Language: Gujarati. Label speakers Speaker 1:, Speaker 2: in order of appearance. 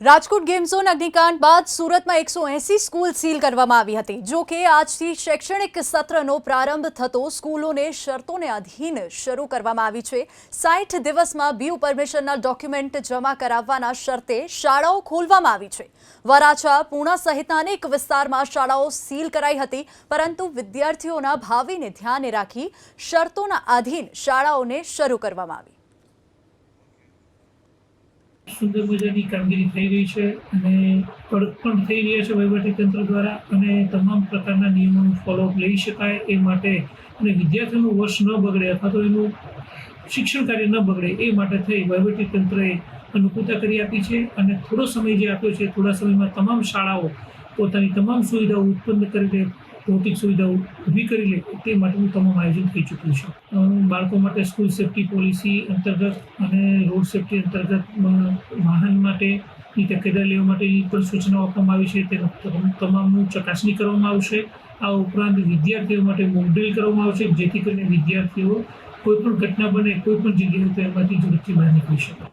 Speaker 1: રાજકોટ ગેમ ઝોન અગ્નિકાંડ બાદ સુરતમાં એકસો એસી સ્કૂલ સીલ કરવામાં આવી હતી. જો કે આજથી શૈક્ષણિક સત્રનો પ્રારંભ થતો, સ્કૂલોને શરતોને અધીન શરૂ કરવામાં આવી છે. સાઠ દિવસમાં બીયુ પરમિશનના ડોક્યુમેન્ટ જમા કરાવવાના શરતે શાળાઓ ખોલવામાં આવી છે. વરાછા, પૂણા સહિતના અનેક વિસ્તારમાં શાળાઓ સીલ કરાઈ હતી, પરંતુ વિદ્યાર્થીઓના ભાવિને ધ્યાને રાખી શરતોના આધીન શાળાઓને શરૂ કરવામાં આવી.
Speaker 2: સુંદર મજાની કામગીરી થઈ રહી છે અને કડક પણ થઈ રહ્યા છે વહીવટી તંત્ર દ્વારા અને તમામ પ્રકારના નિયમોનું ફોલોઅપ લઈ શકાય એ માટે અને વિદ્યાર્થીઓનું વર્ષ ન બગડે અથવા તો એનું શિક્ષણ કાર્ય ન બગડે એ માટે થઈ વહીવટી તંત્રએ અનુકૂળતા કરી આપી છે અને થોડો સમય જે આપ્યો છે થોડા સમયમાં તમામ શાળાઓ પોતાની તમામ સુવિધાઓ ઉત્પન્ન કરી ભૌતિક સુવિધાઓ ઊભી કરી લે તે માટેનું તમામ આયોજન થઈ ચૂક્યું છે. બાળકો માટે સ્કૂલ સેફ્ટી પોલિસી અંતર્ગત અને રોડ સેફ્ટી અંતર્ગત વાહન વાહન માટેની તકેદારી લેવા માટેની પણ સૂચનાઓ આપવામાં આવી છે તેના તમામ- તમામનું ચકાસણી કરવામાં આવશે. આ ઉપરાંત વિદ્યાર્થીઓ માટે મોકડ્રીલ કરવામાં આવશે, જેથી કરીને વિદ્યાર્થીઓ કોઈ પણ ઘટના બને કોઈ પણ જગ્યાએ તેમાંથી ઝડપથી બહાર નીકળી શકે.